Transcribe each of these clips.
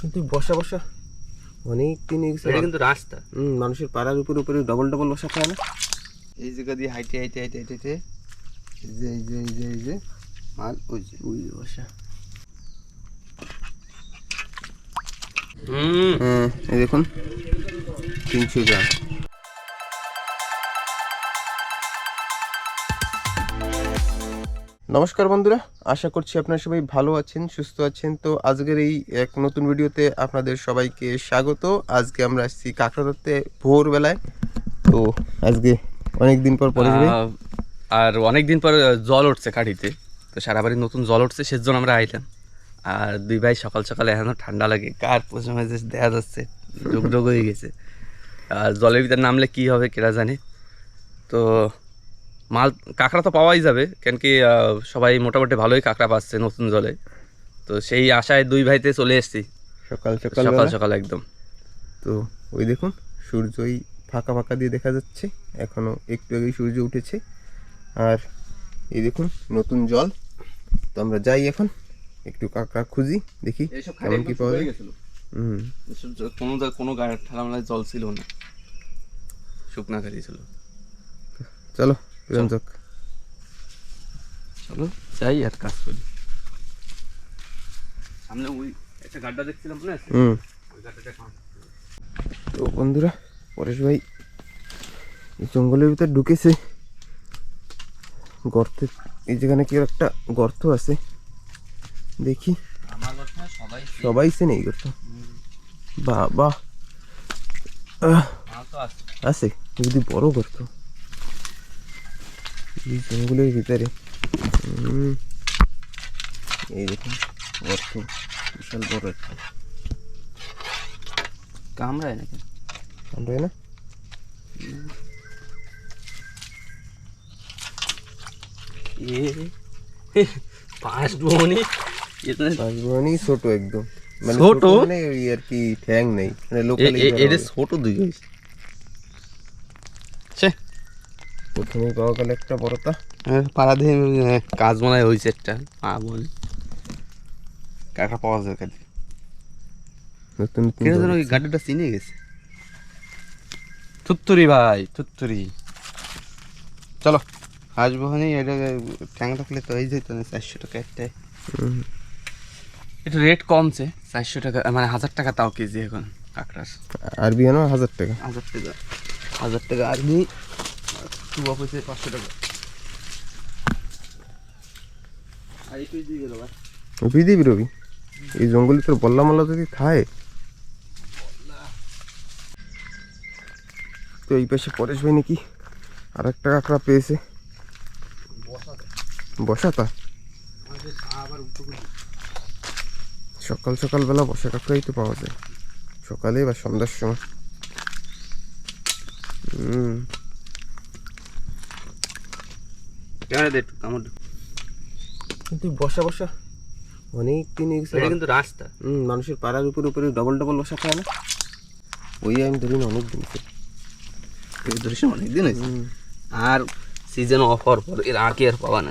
কিন্তু বসা বসা অনেক দিন এটা কিন্তু রাস্তা। হুম, মানুষের পাড়ার উপরে উপরে ডবল ডবল বসা খায় না। এই জায়গা দিয়ে হাইটে হাইটে হাইটে হাইটে হাইটে। যে এই যে এই যে এই যে মাল ওই যে ওই যে বসা। হুম। হ্যাঁ এই দেখুন তিনশো গ্রাম। নমস্কার বন্ধুরা, আশা করছি আপনারা সবাই ভালো আছেন, সুস্থ আছেন। তো আজকের এই এক নতুন ভিডিওতে আপনাদের সবাইকে স্বাগত। আজকে আমরা আসছি কাঁকড়া ধরতে ভোরবেলায়। তো আজকে অনেক দিন পর পরে আর অনেক দিন পর জল উঠছে কাঠিতে। তো সারা বাড়ি নতুন জল উঠছে, সেজন্য আমরা আইলাম। আর দুই ভাই সকাল সকাল এখনও ঠান্ডা লাগে, কার মাঝে দেখা যাচ্ছে যোগ হয়ে গেছে। আর জলের ভিতরে নামলে কি হবে কেরা জানে? তো মাল কাঁকড়া তো পাওয়াই যাবে কেন কি সবাই মোটামুটি ভালোই কাঁকড়া পাচ্ছে নতুন জলে। তো সেই আশায় দুই ভাইতে চলে এসেছি। সকাল সকাল সকাল সকাল একদম। তো ওই দেখুন সূর্যই ফাঁকা ফাঁকা দিয়ে দেখা যাচ্ছে। এখনও একটু আগেই সূর্য উঠেছে। আর এই দেখুন নতুন জল। তো আমরা যাই এখন একটু কাঁকড়া খুঁজি দেখি কেমন কি পাওয়া যায়। হুম। কোনো কোনো গায়ে ঠেলামেলায় জল ছিল না। শুকনা খালি ছিল। চলো। রঞ্জক চলো যাই আর কাজ করি। সামনে ওই একটা গাড্ডা দেখছিলাম আছে হুম। তো বন্ধুরা পরেশ ভাই এই জঙ্গলের ভিতর ঢুকেছে। গর্তে এই যেখানে কি একটা গর্ত আছে দেখি। সবাই সে নেই গর্ত। তো আছে। আছে যদি বড় গর্ত। জঙ্গলের ভিতরে। এই দেখুন গর্ত বিশাল বড় একটা। কামড়ায় নাকি? আমরা না? এ পাঁচ বনি এটা পাঁচবনি ছোট একদম। মানে ছোট? মানে আর কি ঠ্যাং নেই। মানে লোকাল এটা ছোট দুই গাইস সে প্রথমে পাওয়া গেল একটা বড়টা পাড়া দিয়ে কাজ মনে হয় হয়েছে একটা। মা বল। কাকা পাওয়া যায় কাজে নতুন। ওই গাড়িটা চিনে গেছে। থুত্তুরি ভাই থুত্তুরি। চলো আসব হানি এটা ঠ্যাং থাকলে তো এই যেত না চারশো টাকা একটাই একটু রেট কমছে চারশো টাকা মানে হাজার টাকা তাও কেজি এখন কাঁকড়ার। আরবি হাজার টাকা? হাজার টাকা হাজার টাকা আর টুবা পয়সা পাঁচশো টাকা। রবি দিবি রবি এই জঙ্গলে তোর বল্লা মল্লা যদি খায় তো এই পাশে পরেশ ভাই নাকি আর একটা কাঁকড়া পেয়েছে। বসাতা? সকাল সকাল বেলা বসা কাঁকড়াই তো পাওয়া যায়। সকালে বা সন্ধ্যার সময়। হুম। ক্যামেরা দে একটু কামড় কিন্তু বসা বসা। অনেক দিন এটা কিন্তু রাস্তা। হুম মানুষের পাড়ার উপরে উপরে ডবল ডবল বসা খায় না। ওই আমি ধরি না অনেক দিন এই অনেক দিন হয়েছে। আর সিজন অফ হওয়ার পর এর আগে আর পাওয়া না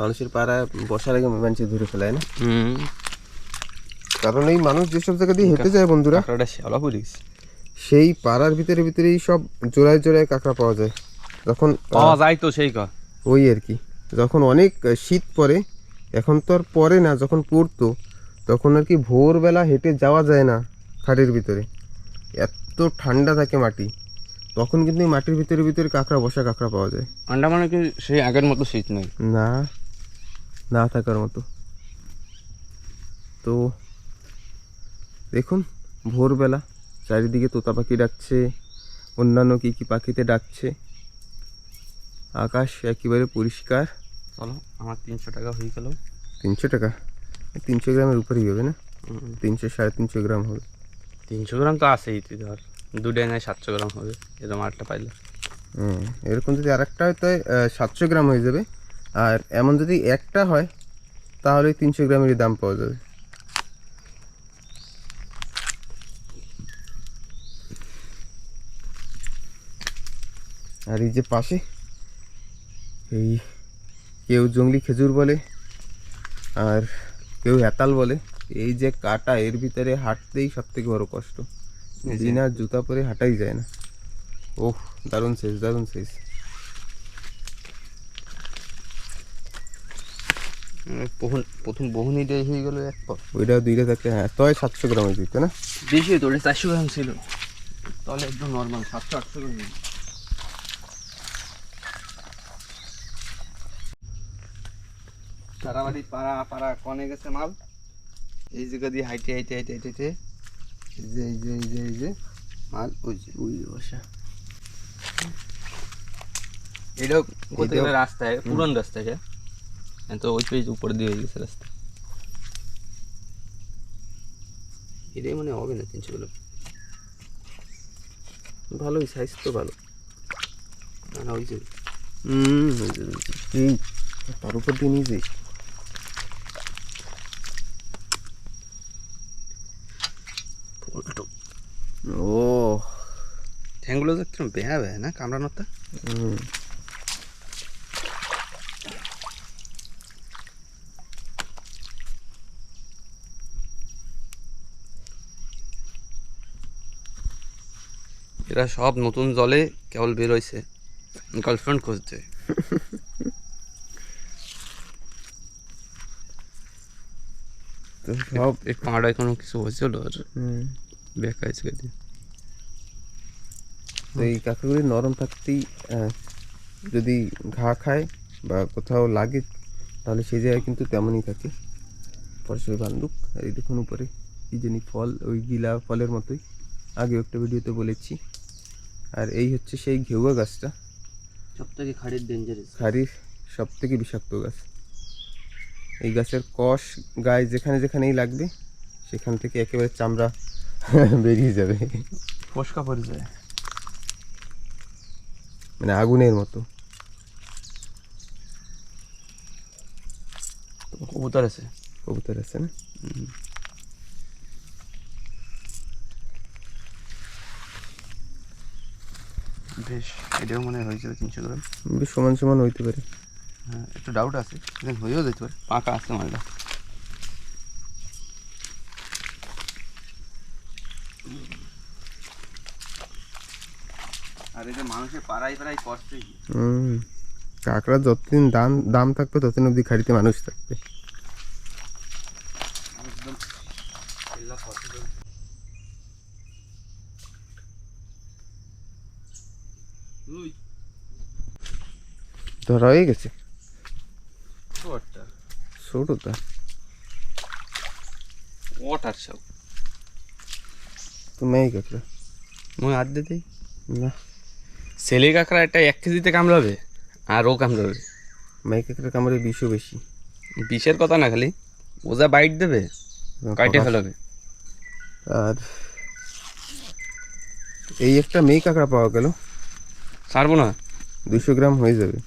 মানুষের পাড়া বসার আগে মানুষের ধরে ফেলায় না। হুম। কারণ এই মানুষ যেসব জায়গা দিয়ে হেঁটে যায় বন্ধুরা কাঁকড়াটা শ্যাওলা পড়ে সেই পাড়ার ভিতরে ভিতরেই সব জোড়ায় জোড়ায় কাঁকড়া পাওয়া যায়। যখন পাওয়া যায় তো সেই কথা ওই আর কি। যখন অনেক শীত পড়ে এখন তো আর পরে না যখন পড়তো তখন আর কি ভোরবেলা হেঁটে যাওয়া যায় না খাটের ভিতরে। এত ঠান্ডা থাকে মাটি। তখন কিন্তু এই মাটির ভিতরে ভিতরে কাঁকড়া বসা কাঁকড়া পাওয়া যায়। আন্ডামানে কি সেই আগের মতো শীত নেই? না না থাকার মতো। তো দেখুন ভোরবেলা চারিদিকে তোতা পাখি ডাকছে অন্যান্য কী কী পাখিতে ডাকছে। আকাশ একেবারে পরিষ্কার। চলো আমার তিনশো টাকা হয়ে গেল। তিনশো টাকা? তিনশো গ্রামের উপরেই হবে না? তিনশো সাড়ে তিনশো গ্রাম হবে। তিনশো গ্রাম তো আছেই তুই ধর। দুটাই নয় সাতশো গ্রাম হবে এরকম আটটা পাইলে। হুম এরকম যদি আরেকটা হয় তাই সাতশো গ্রাম হয়ে যাবে। আর এমন যদি একটা হয় তাহলে তিনশো গ্রামেরই দাম পাওয়া যাবে। আর এই যে পাশে এই কেউ জঙ্গলি খেজুর বলে আর কেউ হেতাল বলে। এই যে কাটা এর ভিতরে হাঁটতেই সব থেকে বড় কষ্ট। বিনা জুতা পরে হাঁটাই যায় না। ওহ দারুণ শেষ দারুণ শেষ। প্রথম প্রথম বহুনিটাই হয়ে গেল এক ওইটা দুইটা থাকলে হ্যাঁ তয় সাতশো গ্রামের দিত না? বেশি হতো ওটা চারশো গ্রাম ছিল। তাহলে একদম নর্মাল সাতশো আটশো গ্রাম সারা বাড়ি পাড়া পাড়া কনে গেছে মাল। এই জায়গা দিয়ে হাইটে হাইটে হাইটে হাইটে হাইটে। যে এই যে এই যে এই যে মাল ওই যে ওই বসা। এটাও কোথায় রাস্তায়? পুরান রাস্তা এটা? তো ওই পেজ উপর দিয়ে গেছে রাস্তা। এটাই মানে হবে না তিনশো কিলো। ভালোই সাইজ তো ভালো। না ওই যে হুম। তার উপর দিয়ে নিয়ে যাই পল্টু ও বেহা বেহা না? হুম। এরা সব নতুন জলে কেবল বেরোইছে। গার্লফ্রেন্ড খুঁজছে। সব পাড়ায় কোনো কিছু হয়েছিল আর হুম। বেকা হয়েছে গেছে তো এই কাঁকড়াগুলি নরম থাকতেই যদি ঘা খায় বা কোথাও লাগে তাহলে সেই জায়গায় কিন্তু তেমনই থাকে। পরশে বান্দুক আর এই দেখুন উপরে কি জানি ফল ওই গিলা ফলের মতোই। আগে একটা ভিডিওতে বলেছি। আর এই হচ্ছে সেই ঘেউয়া গাছটা। সবথেকে খাড়ির ডেঞ্জারাস খারির সব থেকে বিষাক্ত গাছ। এই গাছের কষ গায়ে যেখানে যেখানেই লাগবে সেখান থেকে একেবারে চামড়া বেরিয়ে যাবে। ফসকা পড়ে যায়। মানে আগুনের মতো। কবুতর আছে। কবুতর আছে না? বেশ এটাও মনে হয় হয়েছিল তিনশো গ্রাম। বেশ সমান সমান হইতে পারে। হ্যাঁ একটু ডাউট আছে। হয়েও যেতে পারে পাকা আছে মালটা। এই মানুষের পাড়ায় পাড়ায় কাঁকড়া যতদিন দাম দাম থাকবে ততদিন অবধি খাড়িতে মানুষ থাকবে। ধরা হয়ে গেছে। ছোটটা ছোটটা ওয়াটার সব। তো মেয়ে কাঁকড়া। মই হাত দিতেই না। ছেলে কাঁকড়া একটা এক কেজিতে কামড়াবে আর ও কামড়াবে। মেয়ে কাঁকড়া কামড়ে বিষও বেশি। বিষের কথা না খালি ওজা বাইট দেবে কাইটে ফেলাবে। আর এই একটা মেয়ে কাঁকড়া পাওয়া গেল। ছাড়বো না? দুশো গ্রাম হয়ে যাবে।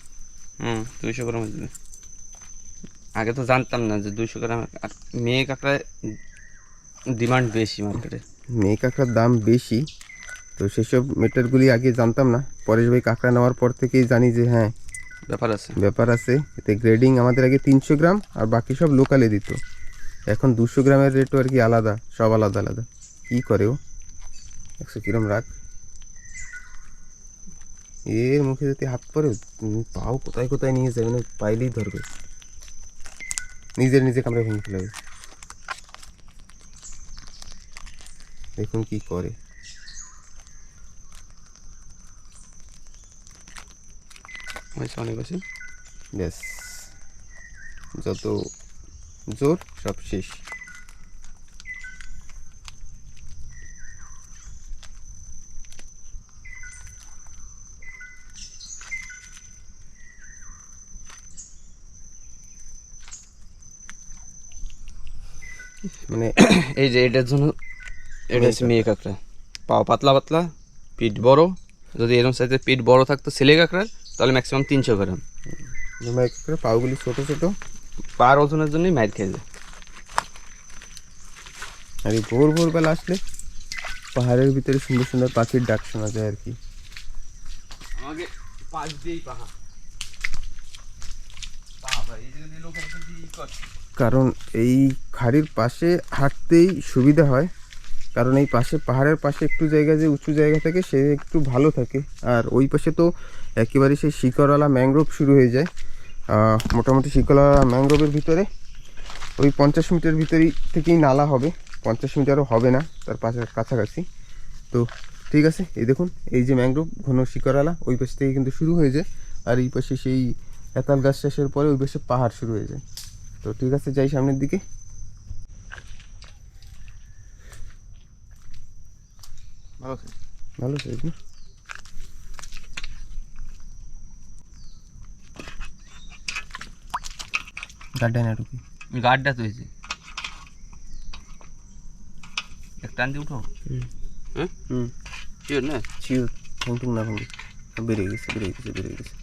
হুম দুইশো গ্রাম হয়ে যাবে। আগে তো জানতাম না যে দুইশো গ্রাম আর মেয়ে কাঁকড়ায় ডিমান্ড বেশি মার্কেটে মেয়ে কাঁকড়ার দাম বেশি। তো সেসব মেটারগুলি আগে জানতাম না। পরেশ ভাই কাঁকড়া নেওয়ার পর থেকেই জানি যে হ্যাঁ ব্যাপার আছে। ব্যাপার আছে। এতে গ্রেডিং আমাদের আগে তিনশো গ্রাম আর বাকি সব লোকালে দিত। এখন দুশো গ্রামের রেটও আর কি আলাদা সব আলাদা আলাদা। কী করে ও? একশো কিরম রাখ এর মুখে যদি হাত পরে পাও কোথায় কোথায় নিয়ে যাবে না পাইলেই ধরবে। নিজের নিজে কামড়ে ভেঙে ফেলাবে দেখুন কি করে। হয়েছে অনেক বেশি। ব্যাস যত জোর, সব শেষ। মানে এই যে এটার জন্য এটা হচ্ছে মেয়ে কাঁকড়া। পাও পাতলা পাতলা, পিঠ বড়। যদি এরকম সাইজের পিঠ বড় থাকতো ছেলে কাঁকড়ার তাহলে ম্যাক্সিমাম তিনশো গ্রাম করে পাগুলি ছোট ছোট। পার ওজনের জন্যই মাইর খেয়ে যায়। আর এই ভোর ভোরবেলা আসলে পাহাড়ের ভিতরে সুন্দর সুন্দর পাখির ডাক শোনা যায় আর কি। আমাকে দিয়েই কারণ এই খাড়ির পাশে হাঁটতেই সুবিধা হয়। কারণ এই পাশে, পাহাড়ের পাশে একটু জায়গা যে উঁচু জায়গা থাকে, সে একটু ভালো থাকে। আর ওই পাশে তো একেবারে সেই শিকড়ওয়ালা ম্যাংগ্রোভ শুরু হয়ে যায়। মোটামুটি শিকড়ওয়ালা ম্যাংগ্রোভের ভিতরে ওই পঞ্চাশ মিটার ভিতরেই থেকেই নালা হবে। পঞ্চাশ মিটারও হবে না, তার পাশে কাছাকাছি। তো ঠিক আছে, এই দেখুন, এই যে ম্যাংগ্রোভ ঘন শিকড়ওয়ালা, ওই পাশ থেকে কিন্তু শুরু হয়ে যায়। আর এই পাশে সেই এতাল গাছ শেষের পরে ওই পাশে পাহাড় শুরু হয়ে যায়। তো ঠিক আছে, যাই সামনের দিকে। ভালো আছে ভালো সাইজ না গাড্ডায় না ঢুকি গার্ডটা তো হয়েছে একটা আনতে উঠো হ্যাঁ হুম শিওর না চিও থ্যাংক না ভাঙ্গি বেরিয়ে গেছে বেরিয়ে গেছে বেরিয়ে গেছে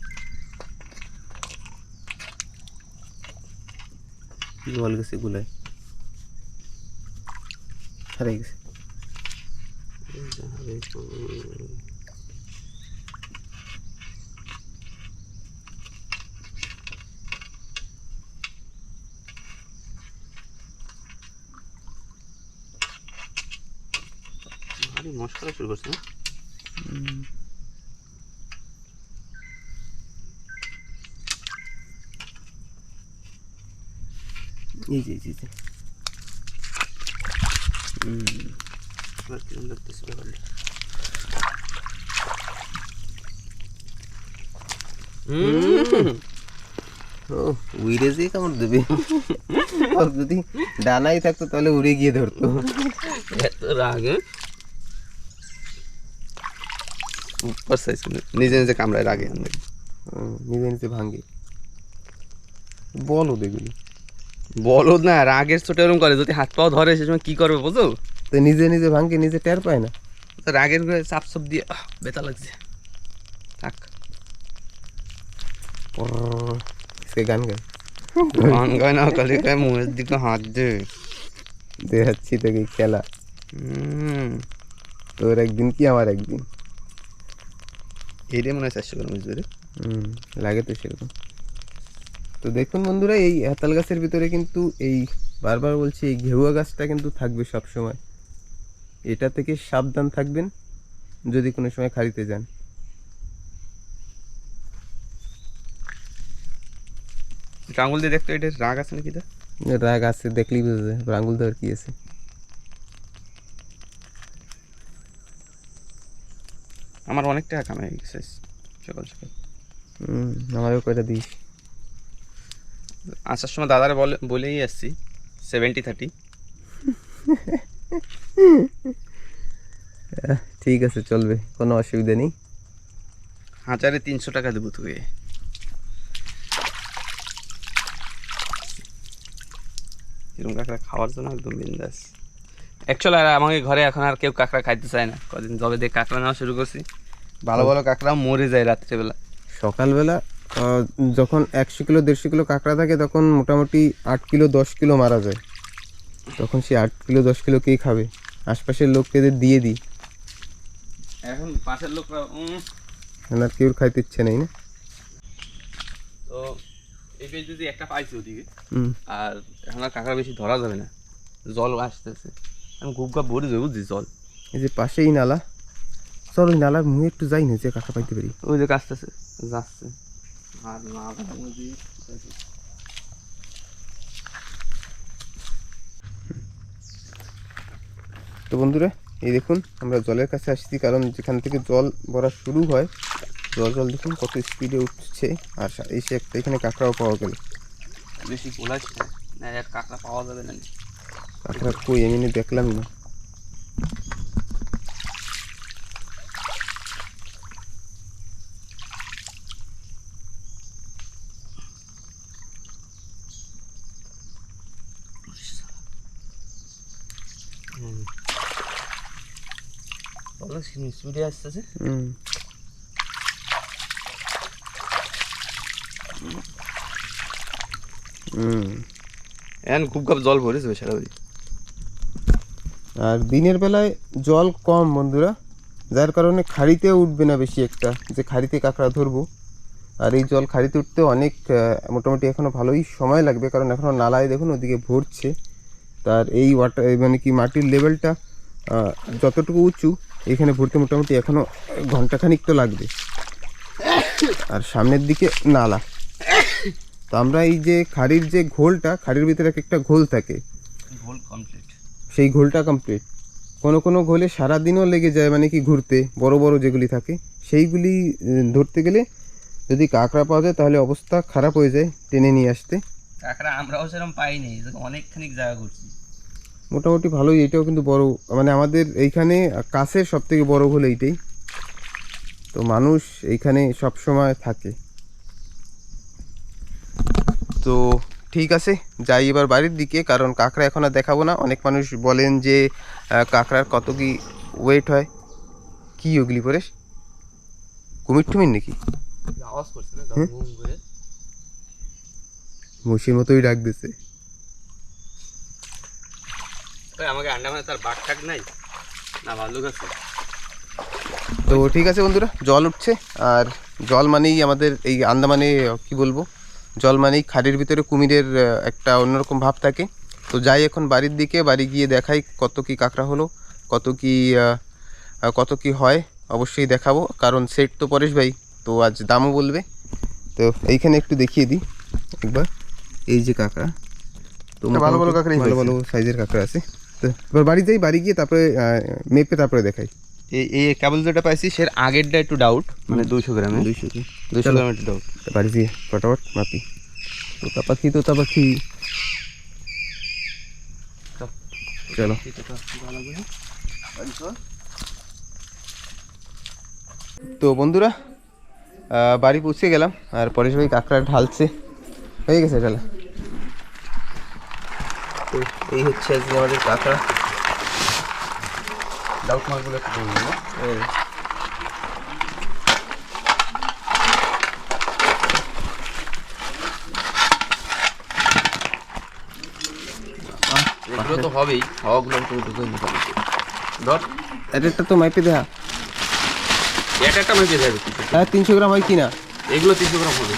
জল গেছে গুলায় হারিয়ে গেছে আরে মশলা শুরু করছে না এই যে এই যে, এই যে এবার কিরম লাগতেছে ব্যাপারটা ও উইরে যে কামড় দেবে। যদি ডানাই থাকতো তাহলে উড়ে গিয়ে ধরতো। এত রাগ হ্যাঁ? উপর সাইজ নিজে নিজে কামড়ায় রাগে হুম, নিজে নিজে ভাঙ্গে। বলো দেখুন বলো না রাগের ছোট এরকম করে যদি হাত পাও ধরে সে সময় কি করবে বুঝো তো নিজে নিজে ভাঙ্গে নিজে টের পায় না। রাগের করে চাপ চাপ দিয়ে ব্যথা লাগছে থাক সে গান গায় গান গায় না খালি গায়ে মুখের দিকে হাত দে দেখাচ্ছি তোকে খেলা তোর একদিন কি আমার একদিন এইটাই মনে হয় চারশো গ্রাম বুঝবে রে হুম লাগে তো সেরকম তো দেখুন বন্ধুরা এই হাতাল গাছের ভিতরে কিন্তু এই বারবার বলছি এই ঘেউয়া গাছটা কিন্তু থাকবে সব সময় এটা থেকে সাবধান থাকবেন যদি কোনো সময় খাড়িতে যান আঙুল দিয়ে দেখতো এটা রাগ আছে নাকি এটা রাগ আছে দেখলেই বোঝা যায়। এবার আঙুল দেওয়ার কি আছে? আমার অনেক টাকা কামাই গেছে সকাল সকাল হুম আমারও কয়টা দিস? আসার সময় দাদারে বলে বলেই আসছি সেভেন্টি থার্টি ঠিক আছে চলবে কোনো অসুবিধা নেই। হাজারে তিনশো টাকা দেবো তোকে। এরকম কাঁকড়া খাওয়ার জন্য একদম বিন্দাস। অ্যাকচুয়ালি আর আমাকে ঘরে এখন আর কেউ কাঁকড়া খাইতে চায় না। কদিন জবে দিয়ে কাঁকড়া নেওয়া শুরু করছি। ভালো ভালো কাঁকড়া মরে যায় রাত্রেবেলা। সকালবেলা আহ, যখন একশো কিলো দেড়শো কিলো কাঁকড়া থাকে তখন মোটামুটি আট কিলো দশ কিলো মারা যায়। তখন সে আট কিলো দশ কিলো কে খাবে? আশপাশের লোকদের দিয়ে দিই। এখন পাশের লোকরা উম, এখন আর কেউ খাইতে ইচ্ছে নেই না। তো এই পেজ যদি একটা পাইছি ওদিকে আর এখন আর কাঁকড়া বেশি ধরা যাবে না। জল আসতেছে। আমি গুপ গাপ ভরে যাবে বুঝছি জল। এই যে পাশেই নালা। চল ওই নালার মুখে একটু যাই না যে কাঁকড়া পাইতে পারি। ওই যে আসতেছে যাচ্ছে। আর না তো বন্ধুরা এই দেখুন আমরা জলের কাছে আসছি কারণ যেখান থেকে জল ভরা শুরু হয় জল জল দেখুন কত স্পিডে উঠছে। আর সা- এসে একটা এখানে কাঁকড়াও পাওয়া গেল। বেশি গোলাস না আর কাঁকড়া পাওয়া যাবে না। কাঁকড়া কই? এমনি দেখলাম না। স্পিডে আসতেছে? হুম। এখন খুব কাপ জল ভরে যাবে সারা আর দিনের বেলায় জল কম বন্ধুরা, যার কারণে খাড়িতেও উঠবে না বেশি একটা, যে খাড়িতে কাঁকড়া ধরবো। আর এই জল খাড়িতে উঠতে অনেক মোটামুটি এখনও ভালোই সময় লাগবে, কারণ এখনও নালায় দেখুন ওদিকে ভরছে। তার এই ওয়াটার মানে কি মাটির লেভেলটা যতটুকু উঁচু, এখানে ভরতে মোটামুটি এখনও ঘন্টাখানিক তো লাগবে। আর সামনের দিকে নালা। তো আমরা এই যে খাড়ির যে ঘোলটা খাড়ির ভিতরে এক একটা ঘোল থাকে। ভুল কমপ্লিট সেই ঘোলটা কমপ্লিট কোনো কোনো ঘোলে সারাদিনও লেগে যায় মানে কি ঘুরতে বড় বড় যেগুলি থাকে সেইগুলি ধরতে গেলে যদি কাঁকড়া পাওয়া যায় তাহলে অবস্থা খারাপ হয়ে যায় টেনে নিয়ে আসতে। কাঁকড়া আমরাও সেরকম পাইনি অনেকখানি জায়গা ঘুরছি। মোটামুটি ভালোই এটাও কিন্তু বড় মানে আমাদের এইখানে কাছের সব থেকে বড় ঘোল এইটাই। তো মানুষ এইখানে সব সময় থাকে। তো ঠিক আছে যাই এবার বাড়ির দিকে কারণ কাঁকড়া এখন আর দেখাবো না। অনেক মানুষ বলেন যে কাঁকড়ার কত কি ওয়েট হয়? কি ওগুলি পরে? কুমির টুমির নাকি? করে মুসির মতোই ডাক দিছে। আমাকে আন্ডামানে তার বাঘ টাক নাই? না ভাল্লুক আছে। তো ঠিক আছে বন্ধুরা জল উঠছে। আর জল মানেই আমাদের এই আন্দামানে কি বলব? জল মানেই খাড়ির ভিতরে কুমিরের একটা অন্যরকম ভাব থাকে। তো যাই এখন বাড়ির দিকে বাড়ি গিয়ে দেখাই কত কি কাঁকড়া হলো কত কি কত কি হয় অবশ্যই দেখাবো। কারণ সেট তো পরেশ ভাই তো আজ দামও বলবে। তো এইখানে একটু দেখিয়ে দিই একবার। এই যে কাঁকড়া তো ভালো ভালো কাঁকড়া ভালো ভালো সাইজের কাঁকড়া আছে। তো এবার বাড়ি যাই বাড়ি গিয়ে তারপরে মেপে তারপরে দেখাই। এই কেবল যেটা পাইছি সের আগেরটা একটু ডাউট মানে দুইশো গ্রামে দুইশো দুইশো চলো। একটু ডাউট বাড়ি দিয়ে ফটাফট মাপি। তোতা পাখি তোতা পাখি। চলো। তো বন্ধুরা বাড়ি পৌঁছে গেলাম আর পরেশ ভাই কাঁকড়া ঢালছে। হয়ে গেছে ঢালা তো এই হচ্ছে আজকে আমাদের কাঁকড়া। ডাউট একটু না এগুলো তো হবেই। হওয়াগুলো তো ঢুকে নিতে হবে ধর। এটা একটা তো মাইপে এটা একটা যাবে হ্যাঁ তিনশো গ্রাম হয় কি না এগুলো তিনশো গ্রাম হবে।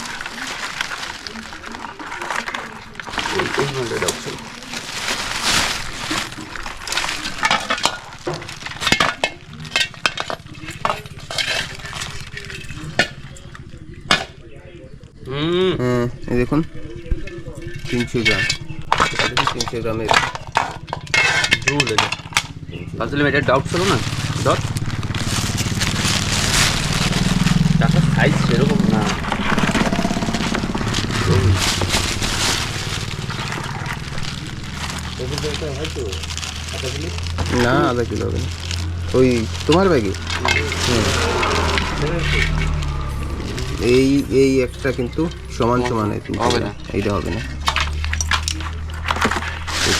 হুম। হুম দেখুন। তিনশো গ্রাম। তিনশো গ্রামের। ঝুল এটা। আসলে এটা ডাউট ছিল না? ধর টাকার সাইজ সেরকম না। না আধা কিলো হবে না। ওই তোমার ব্যাগে? এই এই একটা কিন্তু সমান সমান হবে না। এইটা হবে না।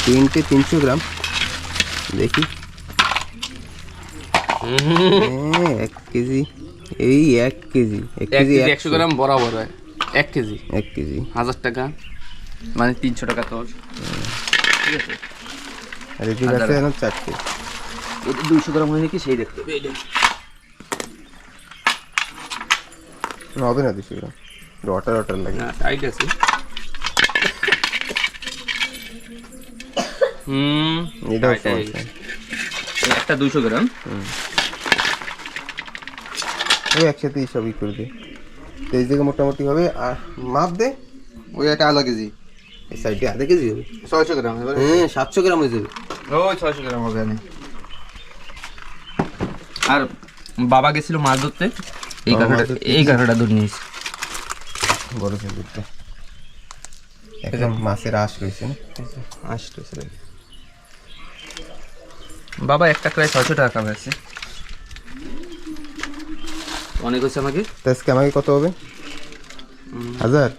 তিনটে তিনশো গ্রাম দেখি। হ্যাঁ এক কেজি। এই এক কেজি। এক কেজি একশো। গ্রাম বরাবর হয়। এক কেজি। এক কেজি। হাজার টাকা। মানে তিনশো টাকা তোর। ঠিক আছে? আর আছে চারটে। দুইশো গ্রাম হয় নাকি সেই দেখতে। হবে এটা। না, হবে না দুশো গ্রাম ওয়াটার ওয়াটার লাগে। না টাইট আছে। হুম গেছে। একটা দুইশো গ্রাম। ওই একসাথে সবই করে দে। তো এই জায়গায় মোটামুটি হবে আর মাপ দে। ওই একটা আধা কেজি। এই সাইডে আধা কেজি হবে। ছয়শো গ্রাম এবার। হ্যাঁ সাতশো গ্রাম হয়ে যাবে। ওই ছয়শো গ্রাম হবে আমি আর বাবা গেছিল মাছ ধরতে। এই কাঁকড়া এই কাঁকড়াটা ধরে নিয়েছি বড় সাইজেরটা এখন মাছের আশ রয়েছে না? আসতেছে বাবা একটা প্রায় ছয়শো টাকা কামাইছে অনেক হচ্ছে আমাকে? আজকে আমাকে কত হবে? হাজার?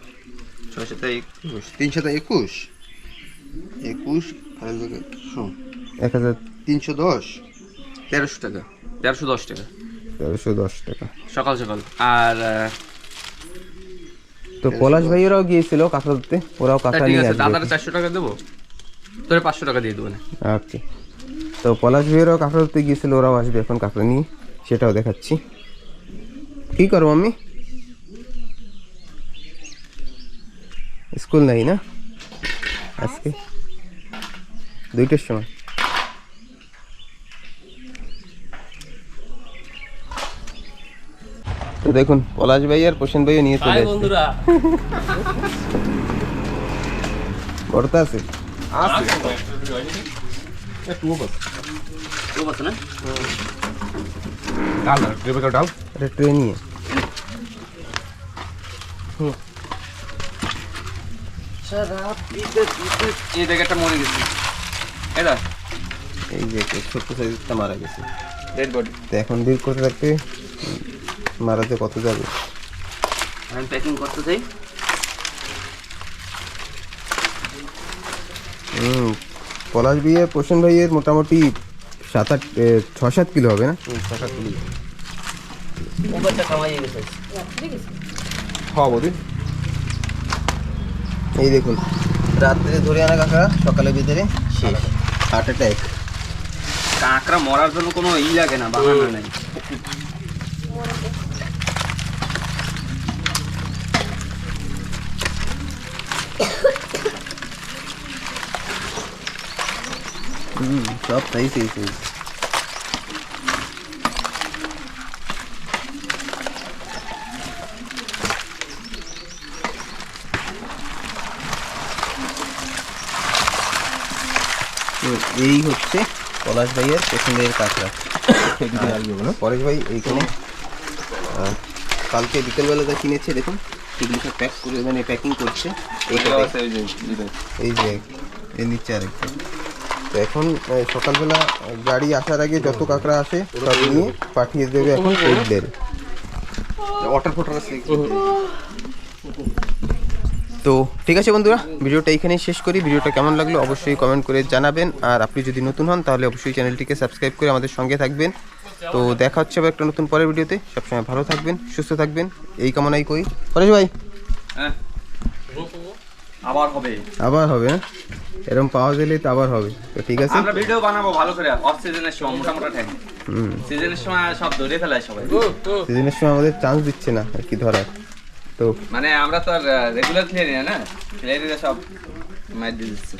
ছয়শো তা একুশ। তিনশো তা একুশ? একুশ এক হাজার তিনশো দশ। তেরোশো টাকা। তেরোশো দশ টাকা। তেরোশো দশ টাকা। সকাল সকাল। আর তো পলাশ ভাইয়েরাও গিয়েছিল কাঁকড়া ধরতে? ওরাও কাঁকড়া নিয়ে আছে দাদার আসবে চারশো টাকা দেবো? তোরে পাঁচশো টাকা দিয়ে দেবো না। ওকে। তো পলাশ ভাইয়েরাও কাঁকড়া ধরতে গিয়েছিল ওরাও আসবে এখন কাঁকড়া নিয়ে। সেটাও দেখাচ্ছি। কি করব আমি? স্কুল নেই না? আজকে? দুইটার সময়। তো দেখুন পলাশ ভাই আর প্রশান ভাইও নিয়ে চলে বন্ধুরা। আছে? এটা ট্রে নিয়ে। এই জায়গাটা মরে গেছে এটা এই যে একটা ছোট্ট সাইজটা মারা গেছে। ডেড বডি তো এখন বের করতে থাকতে মারাতে কত যাবে? আমি প্যাকিং করতে চাই। হুম পলাশ ভাইয়ের প্রশান ভাইয়ের মোটামুটি সাত আট ছ সাত কিলো হবে না? ছ সাত কিলো। হ্যাঁ বৌদি এই দেখুন। রাত্রে ধরে আনা কাকা সকালে ভিতরে শেষ। হার্ট অ্যাটাক কাঁকড়া মরার জন্য কোনো ই লাগে না বাহানা নাই। হুম সব তাই সেই সেই তো এই হচ্ছে পলাশ ভাইয়ের পছন্দের কাঁকড়া। পরেশ ভাই এইখানে কালকে বিকেলবেলাটা কিনেছে দেখুন। সেগুলো প্যাক করে মানে প্যাকিং করছে। এই যে এর নিচে আরেকটা। তো এখন সকালবেলা গাড়ি আসার আগে যত কাঁকড়া আসে সব নিয়ে পাঠিয়ে দেবে এখন কোচদের ওয়াটার ফোটার আছে। তো ঠিক আছে বন্ধুরা ভিডিওটা এইখানেই শেষ করি। ভিডিওটা কেমন লাগল অবশ্যই কমেন্ট করে জানাবেন। আর আপনি যদি নতুন হন তাহলে অবশ্যই চ্যানেলটিকে সাবস্ক্রাইব করে আমাদের সঙ্গে থাকবেন। তো দেখা হচ্ছে আবার একটা নতুন পরের ভিডিওতে। সবসময় ভালো থাকবেন সুস্থ থাকবেন। এই কামনাই করি। পরেশ ভাই? হ্যাঁ। আবার হবে। আবার হবে না এরকম পাওয়া গেলে তো আবার হবে। তো ঠিক আছে? আমরা ভিডিও বানাবো ভালো করে অফ সিজনের সময় মোটা মোটা ঠ্যাং হুম সিজনের সময় সব ধরে ফেলায় সবাই। সিজনের সময় আমাদের চান্স দিচ্ছে না আর কি ধরার। তো মানে আমরা তো আর রেগুলার খেলে না খেলে নিলে সব মার দিয়ে দিচ্ছে।